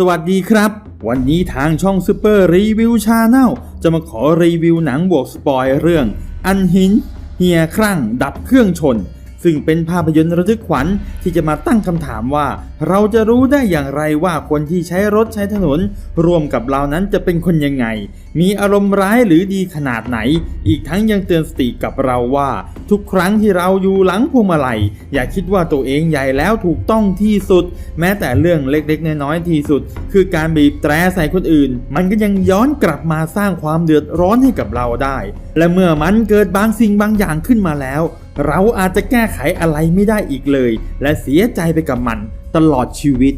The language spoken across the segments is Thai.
สวัสดีครับ วันนี้ทางช่องซูเปอร์รีวิวชาแนลจะมาขอรีวิวหนังบวกสปอยเรื่อง อันหินเฮียครั่งดับเครื่องชน ซึ่งเป็นภาพยนตร์ระทึกขวัญที่จะมาตั้งคำถามว่า เราจะรู้ได้อย่างไรว่าคนที่ใช้รถใช้ถนน ร่วมกับเรานั้นจะเป็นคนยังไง มีอารมณ์ร้ายหรือดีขนาดไหน อีกทั้งยังเตือนสติกับเราว่า ทุกครั้งที่เราอยู่หลังพวงมาลัย อย่าคิดว่าตัวเองใหญ่แล้วถูกต้องที่สุด แม้แต่เรื่องเล็กๆน้อยๆที่สุด คือการบีบแตรใส่คนอื่น มันก็ยังย้อนกลับมาสร้างความเดือดร้อนให้กับเราได้ และเมื่อมันเกิดบางสิ่งบางอย่างขึ้นมาแล้ว เราอาจจะแก้ไขอะไรไม่ได้อีกเลย และเสียใจไปกับมันตลอดชีวิต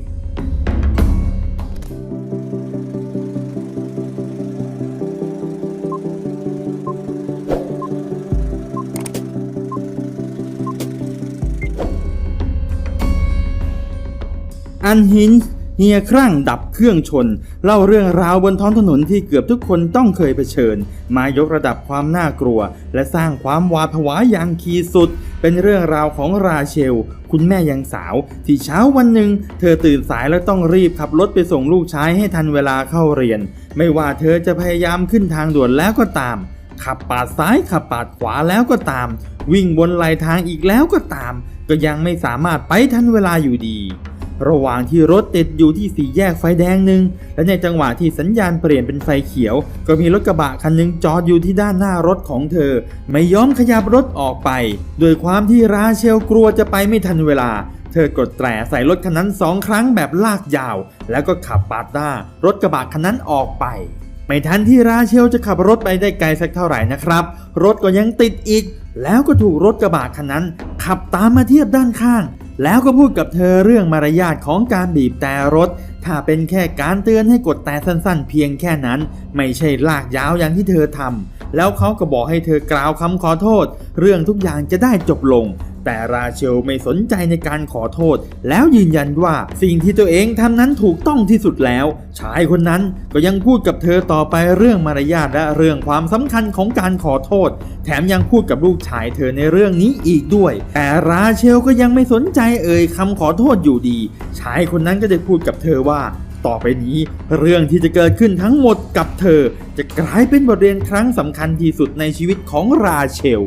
อันหิน เฮียครั่งดับเครื่องชน เล่าเรื่องราวบนท้องถนนที่เกือบทุกคนต้องเคยเผชิญ มายกระดับความน่ากลัว และสร้างความหวาดผวาอย่างขีดสุด เป็นเรื่องราวของราเชล คุณแม่ยังสาว ที่เช้าวันหนึ่ง เธอตื่นสายและต้องรีบขับรถไปส่งลูกชายให้ทันเวลาเข้าเรียน ไม่ว่าเธอจะพยายามขึ้นทางด่วนแล้วก็ตาม ขับปาดซ้ายขับปาดขวาแล้วก็ตาม วิ่งบนไหลทางอีกแล้วก็ตาม ก็ยังไม่สามารถไปทันเวลาอยู่ดี ระหว่างที่รถติดอยู่ที่สี่แยกไฟแดงหนึ่งและในจังหวะที่สัญญาณเปลี่ยนเป็นไฟเขียว ก็มีรถกระบะคันหนึงจอดอยู่ที่ด้านหน้ารถของเธอ ไม่ยอมขยับรถออกไป โดยความที่ราเชลกลัวจะไปไม่ทันเวลา เธอกดแตรใส่รถคันนั้นสองครั้งแบบลากยาว แล้วก็ขับปาดหน้ารถกระบะคันนั้นออกไปไม่ทันที่ราเชลจะขับรถไปได้ไกลสักเท่าไหร่นะครับ รถก็ยังติดอีก แล้วก็ถูกรถกระบะคันนั้น ขับตามมาเทียบด้านข้าง แล้วก็พูดกับเธอเรื่องมารยาทของการบีบแต่รถ ถ้าเป็นแค่การเตือนให้กดแต่สั้นๆ เพียงแค่นั้น ไม่ใช่ลากยาวอย่างที่เธอทำแล้วเขาก็บอกให้เธอกล่าวคำขอโทษ เรื่องทุกอย่างจะได้จบลง แต่ราเชลไม่สนใจในการขอโทษ แล้วยืนยันว่าสิ่งที่ตัวเองทำนั้นถูกต้องที่สุดแล้ว ชายคนนั้นก็ยังพูดกับเธอต่อไปเรื่องมารยาทและเรื่องความสำคัญของการขอโทษ แถมยังพูดกับลูกชายเธอในเรื่องนี้อีกด้วย แต่ราเชลก็ยังไม่สนใจเอ่ยคำขอโทษอยู่ดี ชายคนนั้นก็ได้พูดกับเธอว่าต่อไปนี้เรื่องที่จะเกิดขึ้นทั้งหมดกับเธอ จะกลายเป็นบทเรียนครั้งสำคัญที่สุดในชีวิตของราเชล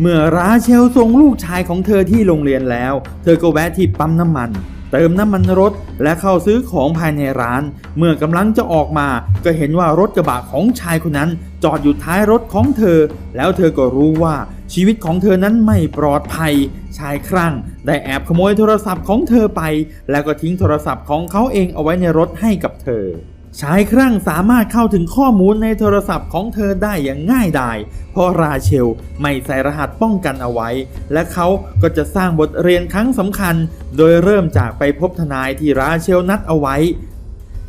เมื่อราเชลส่งลูกชายของเธอที่โรงเรียนแล้ว เธอก็แวะที่ปั๊มน้ำมัน เติมน้ำมันรถและเข้าซื้อของภายในร้าน เมื่อกำลังจะออกมา ก็เห็นว่ารถกระบะของชายคนนั้น จอดอยู่ท้ายรถของเธอ แล้วเธอก็รู้ว่าชีวิตของเธอนั้นไม่ปลอดภัย ชายครั่งได้แอบขโมยโทรศัพท์ของเธอไป แล้วก็ทิ้งโทรศัพท์ของเขาเองเอาไว้ในรถให้กับเธอ ชายครั่งสามารถเข้าถึงข้อมูลในโทรศัพท์ของเธอได้อย่างง่ายดาย เพราะราเชลไม่ใส่รหัสป้องกันเอาไว้ และเขาก็จะสร้างบทเรียนครั้งสำคัญ โดยเริ่มจากไปพบทนายที่ราเชลนัดเอาไว้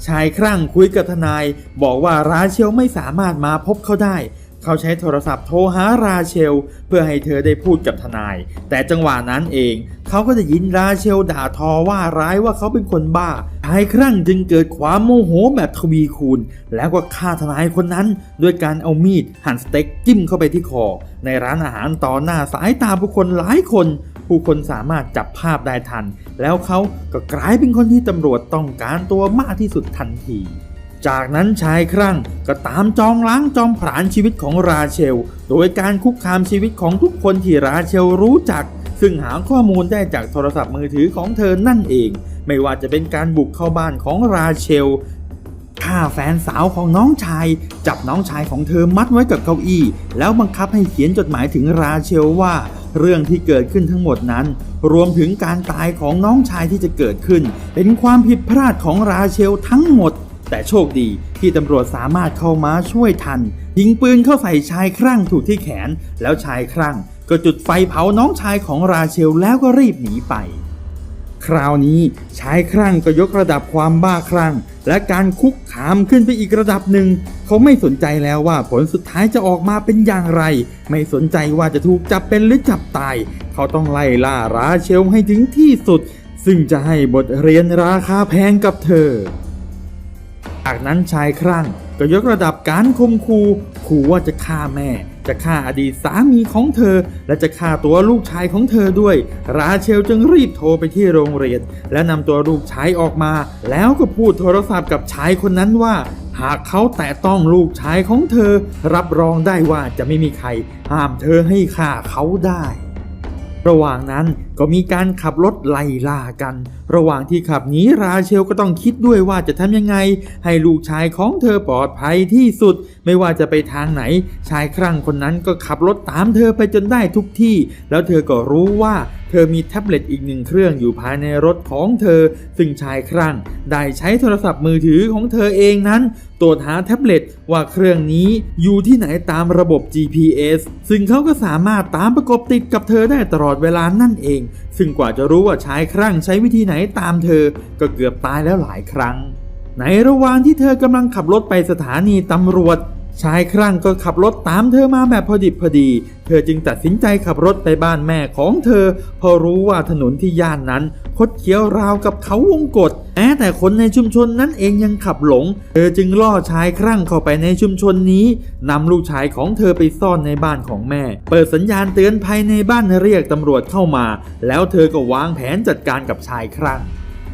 ชายครั่งคุยกับทนาย บอกว่าราเชลไม่สามารถมาพบเขาได้ เขาใช้โทรศัพท์โทรหาราเชล เพื่อให้เธอได้พูดกับทนาย แต่จังหวะนั้นเอง เขาก็จะยินราเชลด่าทอว่าร้ายว่าเขาเป็นคนบ้าชายครั่งจึงเกิดความโมโหแบบทวีคูณ แล้วก็ฆ่าทนายคนนั้นด้วยการเอามีดหั่นสเต็กจิ้มเข้าไปที่คอ ในร้านอาหารต่อหน้าสายตาผู้คนหลายคน ผู้คนสามารถจับภาพได้ทัน แล้วเขาก็กลายเป็นคนที่ตำรวจต้องการตัวมากที่สุดทันที จากนั้นชายครั่งก็ตามจองล้างจอมผลาญชีวิตของราเชล โดยการคุกคามชีวิตของทุกคนที่ราเชลรู้จัก ซึ่งหาข้อมูลได้จากโทรศัพท์มือถือของเธอนั่นเอง ไม่ว่าจะเป็นการบุกเข้าบ้านของราเชลฆ่าแฟนสาวของน้องชาย จับน้องชายของเธอมัดไว้กับเก้าอี้ แล้วบังคับให้เขียนจดหมายถึงราเชลว่า เรื่องที่เกิดขึ้นทั้งหมดนั้น รวมถึงการตายของน้องชายที่จะเกิดขึ้น เป็นความผิดพลาดของราเชลทั้งหมด แต่โชคดีที่ตำรวจสามารถเข้ามาช่วยทัน ยิงปืนเข้าใส่ชายครั่งถูกที่แขน แล้วชายครั่งก็จุดไฟเผาน้องชายของราเชลแล้วก็รีบหนีไป คราวนี้ชายครั่งก็ยกระดับความบ้าคลั่ง และการคุกคามขึ้นไปอีกระดับหนึ่ง เขาไม่สนใจแล้วว่าผลสุดท้ายจะออกมาเป็นอย่างไร ไม่สนใจว่าจะถูกจับเป็นหรือจับตาย เขาต้องไล่ล่าราเชลให้ถึงที่สุด ซึ่งจะให้บทเรียนราคาแพงกับเธอ จากนั้นชายครั่งก็ยกระดับการคมคูขู่ว่าจะฆ่าแม่ จะฆ่าอดีตสามีของเธอ และจะฆ่าตัวลูกชายของเธอด้วย ราเชลจึงรีบโทรไปที่โรงเรียน และนำตัวลูกชายออกมา แล้วก็พูดโทรศัพท์กับชายคนนั้นว่า หากเขาแตะต้องลูกชายของเธอ รับรองได้ว่าจะไม่มีใคร ห้ามเธอให้ฆ่าเขาได้ ระหว่างนั้น ก็มีการขับรถไล่ล่ากัน ระหว่างที่ขับหนีราเชลก็ต้องคิดด้วยว่าจะทำยังไง ให้ลูกชายของเธอปลอดภัยที่สุด ไม่ว่าจะไปทางไหน ชายครั่งคนนั้นก็ขับรถตามเธอไปจนได้ทุกที่ แล้วเธอก็รู้ว่าเธอมีแท็บเล็ตอีกหนึ่งเครื่องอยู่ภายในรถของเธอ ซึ่งชายครั่งได้ใช้โทรศัพท์มือถือของเธอเองนั้น ตรวจหาแท็บเล็ตว่าเครื่องนี้อยู่ที่ไหนตามระบบ GPS ซึ่งเขาก็สามารถตามประกบติดกับเธอได้ตลอดเวลานั่นเองซึ่งกว่าจะรู้ว่าชายครั่งใช้วิธีไหนตามเธอ ก็เกือบตายแล้วหลายครั้ง ในระหว่างที่เธอกำลังขับรถไปสถานีตำรวจ ชายครั่งก็ขับรถตามเธอมาแบบพอดิบพอดี เธอจึงตัดสินใจขับรถไปบ้านแม่ของเธอ พอรู้ว่าถนนที่ย่านนั้นคดเคี้ยวราวกับเขาวงกฏแม้แต่คนในชุมชนนั้นเองยังขับหลง เธอจึงล่อชายครั่งเข้าไปในชุมชนนี้นำลูกชายของเธอไปซ่อนในบ้านของแม่ เปิดสัญญาณเตือนภัยในบ้านเรียกตำรวจเข้ามา แล้วเธอก็วางแผนจัดการกับชายครั่ง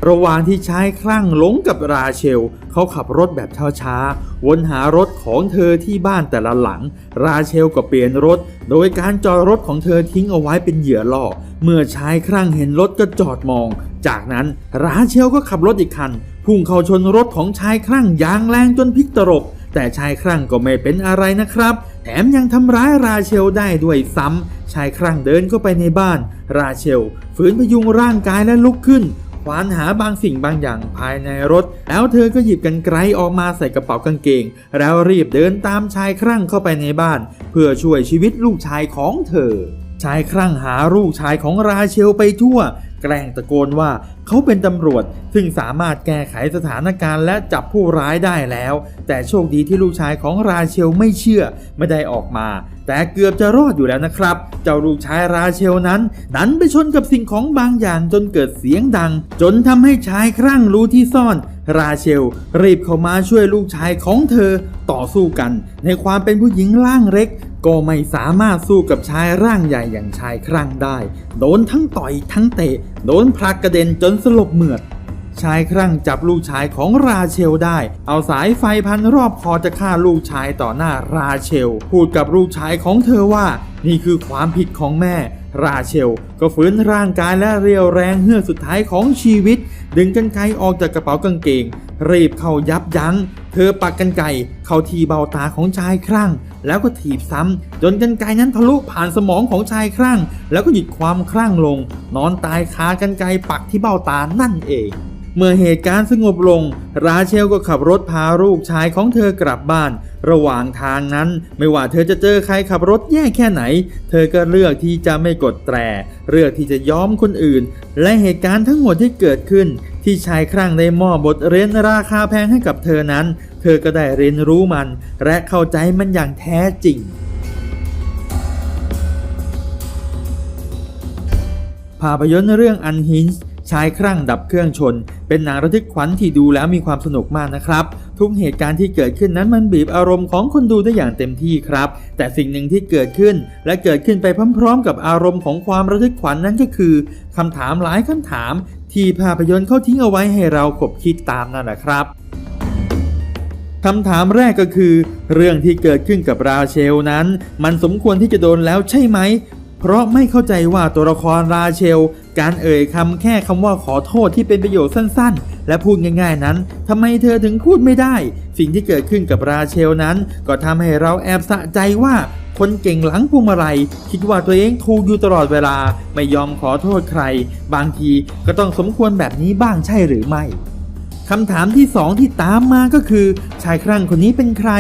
ระหว่างที่ชายคลั่งหลงกับราเชล เขาขับรถแบบช้าๆ วนหารถของเธอที่บ้านแต่ละหลัง ราเชลก็เปลี่ยนรถ โดยการจอดรถของเธอทิ้งเอาไว้เป็นเหยื่อล่อ เมื่อชายคลั่งเห็นรถก็จอดมอง จากนั้นราเชลก็ขับรถอีกคัน พุ่งเข้าชนรถของชายคลั่งอย่างแรงจนพลิกตลบแต่ชายคลั่งก็ไม่เป็นอะไรนะครับ แถมยังทำร้ายราเชลได้ด้วยซ้ำชายคลั่งเดินเข้าไปในบ้าน ราเชลฝืนพยุงร่างกายและลุกขึ้น ควานหาบางสิ่งบางอย่างภายในรถ แล้วเธอก็หยิบกันไกลออกมาใส่กระเป๋ากางเกง แล้วรีบเดินตามชายครั่งเข้าไปในบ้าน เพื่อช่วยชีวิตลูกชายของเธอ ชายครั่งหาลูกชายของราเชลไปทั่ว แกล้งตะโกนว่าเขาเป็นตำรวจ ซึ่งสามารถแก้ไขสถานการณ์และจับผู้ร้ายได้แล้ว แต่โชคดีที่ลูกชายของราเชลไม่เชื่อไม่ได้ออกมา แต่เกือบจะรอดอยู่แล้วนะครับ เจ้าลูกชายราเชลนั้นดันไปชนกับสิ่งของบางอย่างจนเกิดเสียงดัง จนทำให้ชายครั่งรู้ที่ซ่อนราเชลรีบเข้ามาช่วยลูกชายของเธอต่อสู้กัน ในความเป็นผู้หญิงร่างเล็ก ก็ไม่สามารถสู้กับชายร่างใหญ่อย่างชายครั่งได้ โดนทั้งต่อยทั้งเตะ โดนพลักกระเด็นจนสลบเหมือด ชายครั่งจับลูกชายของราเชลได้ เอาสายไฟพันรอบคอจะฆ่าลูกชายต่อหน้าราเชล พูดกับลูกชายของเธอว่า นี่คือความผิดของแม่ ราเชลก็ฟื้นร่างกายและเรียวแรงเฮือกสุดท้ายของชีวิต ดึงกันไกออกจากกระเป๋ากางเกง รีบเข้ายับยัง้ง เธอปักกันไก่เข้าที่เบ้าตาของชายครั่ง แล้วก็ถีบซ้ำจนกันไก่นั้นทะลุผ่านสมองของชายครั่ง แล้วก็หยุดความครั่งลง นอนตายคากันไก่ปักที่เบ้าตานั่นเอง เมื่อเหตุการณ์สงบลง ราเชลก็ขับรถพาลูกชายของเธอกลับบ้าน ระหว่างทางนั้น ไม่ว่าเธอจะเจอใครขับรถแย่แค่ไหน เธอก็เลือกที่จะไม่กดแตร เลือกที่จะย้อมคนอื่น และเหตุการณ์ทั้งหมดที่เกิดขึ้น ที่ชายครั่งได้มอบบทเรียนราคาแพงให้กับเธอนั้น เธอก็ได้เรียนรู้มัน และเข้าใจมันอย่างแท้จริงภาพยนตร์เรื่อง Unhinged ชายครั่งดับเครื่องชน เป็นหนังระทึกขวัญที่ดูแล้วมีความสนุกมากนะครับ ทุกเหตุการณ์ที่เกิดขึ้นนั้นมันบีบอารมณ์ของคนดูได้อย่างเต็มที่ครับ แต่สิ่งหนึ่งที่เกิดขึ้น และเกิดขึ้นไปพร้อมๆ กับอารมณ์ของความระทึกขวัญนนั้นก็คือคำถามหลายคำถาม ที่ภาพยนตร์เขาทิ้งเอาไว้ให้เราขบคิดตามนั่นแหละครับคำถามแรกก็คือ เรื่องที่เกิดขึ้นกับราเชลนั้น มันสมควรที่จะโดนแล้วใช่ไหม เพราะไม่เข้าใจว่าตัวละครราเชล การเอ่ยคำแค่คำว่าขอโทษที่เป็นประโยชน์สั้นๆ และพูดง่ายๆนั้นทำไมเธอถึงพูดไม่ได้ สิ่งที่เกิดขึ้นกับราเชลนั้น ก็ทำให้เราแอบสะใจว่าคนเก่งหลังพวงมาลัยคิดว่าตัวเองถูกอยู่ตลอดเวลาไม่ยอมขอโทษใคร บางทีก็ต้องสมควรแบบนี้บ้างใช่หรือไม่ คำถามที่สองที่ตามมาก็คือ ชายคลั่งคนนี้เป็นใคร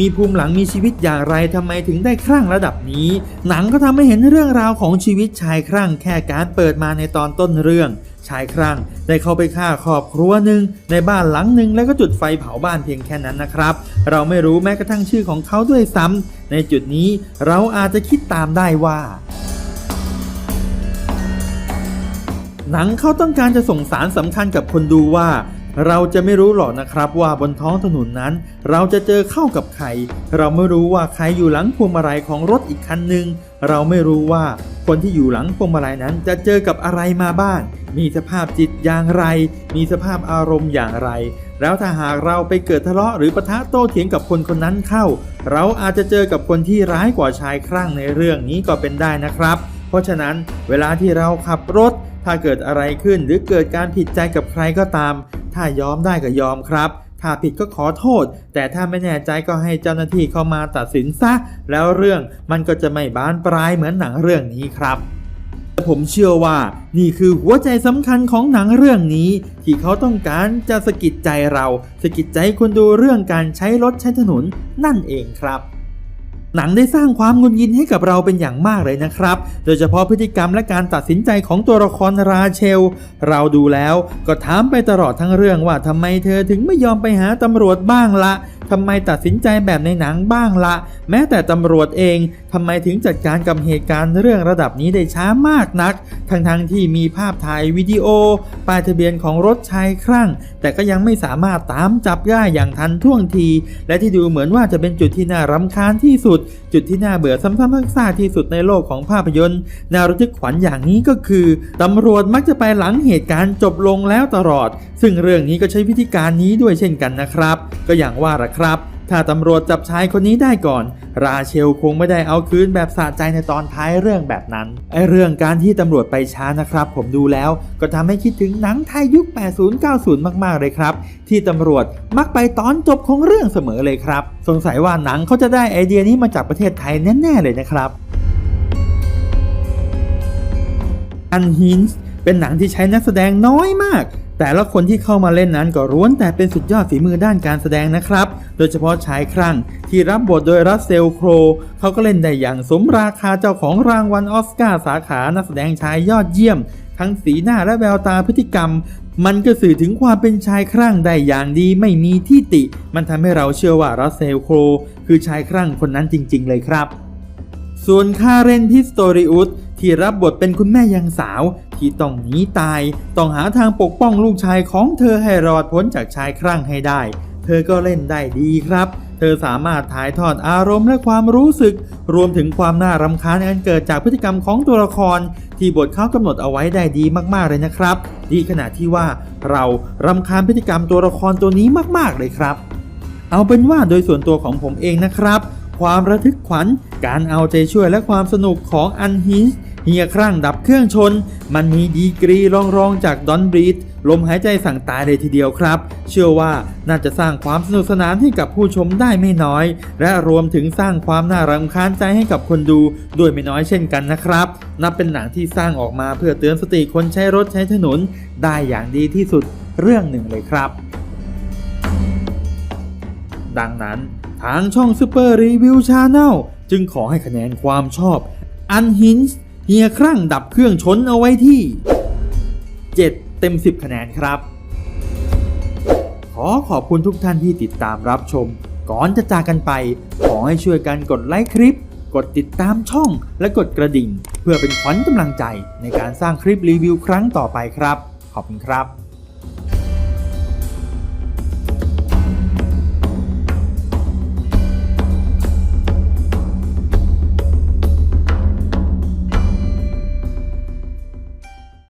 มีภูมิหลังมีชีวิตอย่างไรทำไมถึงได้คลั่งระดับนี้ หนังก็ทำให้เห็นเรื่องราวของชีวิตชายคลั่งแค่การเปิดมาในตอนต้นเรื่อง ชายคลั่งได้เข้าไปฆ่าครอบครัวหนึ่งในบ้านหลังหนึ่งแล้วก็จุดไฟเผาบ้านเพียงแค่นั้นนะครับ เราไม่รู้แม้กระทั่งชื่อของเขาด้วยซ้ำในจุดนี้เราอาจจะคิดตามได้ว่าหนังเขาต้องการจะส่งสารสำคัญกับคนดูว่า เราจะไม่รู้หรอกนะครับว่าบนท้องถนนนั้น เราจะเจอเข้ากับใคร เราไม่รู้ว่าใครอยู่หลังพวงมาลัยของรถอีกคันหนึ่งเราไม่รู้ว่าคนที่อยู่หลังพวงมาลัยนั้นจะเจอกับอะไรมาบ้าง มีสภาพจิตอย่างไร มีสภาพอารมณ์อย่างไร แล้วถ้าหากเราไปเกิดทะเลาะหรือปะทะโต้เถียงกับคนคนนั้นเข้า เราอาจจะเจอกับคนที่ร้ายกว่าชายครั่งในเรื่องนี้ก็เป็นได้นะครับ เพราะฉะนั้นเวลาที่เราขับรถ ถ้าเกิดอะไรขึ้นหรือเกิดการผิดใจกับใครก็ตาม ถ้ายอมได้ก็ยอมครับ ถ้าผิดก็ขอโทษ แต่ถ้าไม่แน่ใจก็ให้เจ้าหน้าที่เข้ามาตัดสินซะ แล้วเรื่องมันก็จะไม่บานปลายเหมือนหนังเรื่องนี้ครับผมเชื่อว่านี่คือหัวใจสำคัญของหนังเรื่องนี้ ที่เขาต้องการจะสะกิดใจเราสะกิดใจคนดูเรื่องการใช้รถใช้ถนนนั่นเองครับ หนังได้สร้างความงุนยินให้กับเราเป็นอย่างมากเลยนะครับ โดยเฉพาะพฤติกรรมและการตัดสินใจของตัวละครราเชล เราดูแล้วก็ถามไปตลอดทั้งเรื่องว่าทำไมเธอถึงไม่ยอมไปหาตำรวจบ้างละ ทำไมตัดสินใจแบบในหนังบ้างละ แม้แต่ตำรวจเองทำไมถึงจัดการกับเหตุการณ์เรื่องระดับนี้ได้ช้ามากนัก ทั้งๆที่มีภาพถ่ายวิดีโอป้ายทะเบียนของรถชายครั่ง แต่ก็ยังไม่สามารถตามจับได้อย่างทันท่วงที และที่ดูเหมือนว่าจะเป็นจุดที่น่ารำคาญที่สุด จุดที่น่าเบื่อซ้ำๆซากที่สุดในโลกของภาพยนตร์แนวระทึกขวัญอย่างนี้ก็คือตำรวจมักจะไปหลังเหตุการณ์จบลงแล้วตลอด ซึ่งเรื่องนี้ก็ใช้วิธีการนี้ด้วยเช่นกันนะครับ ก็อย่างว่าละครับ ถ้าตำรวจจับชายคนนี้ได้ก่อน ราเชลคงไม่ได้เอาคืนแบบสะใจในตอนท้ายเรื่องแบบนั้นไอเรื่องการที่ตำรวจไปช้านะครับ ผมดูแล้วก็ทำให้คิดถึงหนังไทยยุค 80-90 มากๆเลยครับ ที่ตำรวจมักไปตอนจบของเรื่องเสมอเลยครับ สงสัยว่าหนังเขาจะได้ไอเดียนี้มาจากประเทศไทยแน่ๆเลยนะครับอันฮินส์เป็นหนังที่ใช้นักแสดงน้อยมาก แต่ละคนที่เข้ามาเล่นนั้นก็ร้วนแต่เป็นสุดยอดฝีมือด้านการแสดงนะครับ โดยเฉพาะชายครั่งที่รับบทโดยรัสเซลโคร เขาก็เล่นได้อย่างสมราคาเจ้าของรางวัลออสการ์สาขานักแสดงชายยอดเยี่ยม ทั้งสีหน้าและแววตาพฤติกรรม มันก็สื่อถึงความเป็นชายครั่งได้อย่างดีไม่มีที่ติ มันทำให้เราเชื่อว่ารัสเซลโคร คือชายครั่งคนนั้นจริง ๆ เลยครับ ส่วนคาเรนพิสโตริอุส ที่รับบทเป็นคุณแม่ยังสาว ที่ต้องหนีตาย ต้องหาทางปกป้องลูกชายของเธอให้รอดพ้นจากชายครั่งให้ได้ เธอก็เล่นได้ดีครับ เธอสามารถถ่ายทอดอารมณ์และความรู้สึก รวมถึงความน่ารำคาญอันเกิดจากพฤติกรรมของตัวละคร ที่บทเขากำหนดเอาไว้ได้ดีมากๆเลยนะครับดีขนาดที่ว่าเรารำคาญพฤติกรรมตัวละครตัวนี้มากๆเลยครับ เอาเป็นว่าโดยส่วนตัวของผมเองนะครับ ความระทึกขวัญ การเอาใจช่วยและความสนุกของอันฮิช เฮียครั่งดับเครื่องชน มันมีดีกรีรองรองจากดอนบรีดลมหายใจสั่งตายเลยทีเดียวครับ เชื่อว่าน่าจะสร้างความสนุกสนานให้กับผู้ชมได้ไม่น้อย และรวมถึงสร้างความน่ารำคาญใจให้กับคนดูด้วยไม่น้อยเช่นกันนะครับ นับเป็นหนังที่สร้างออกมาเพื่อเตือนสติคนใช้รถใช้ถนน ได้อย่างดีที่สุดเรื่องหนึ่งเลยครับ ดังนั้นทางช่อง Super Review Channel จึงขอให้คะแนนความชอบ Unhinged เฮียครั่งดับเครื่องชนเอาไว้ที่ 7 เต็ม 10 คะแนนครับ ขอขอบคุณทุกท่านที่ติดตามรับชม ก่อนจะจากกันไป ขอให้ช่วยกันกดไลค์คลิป กดติดตามช่องและกดกระดิ่ง เพื่อเป็นขวัญกำลังใจในการสร้างคลิปรีวิวครั้งต่อไปครับ ขอบคุณครับ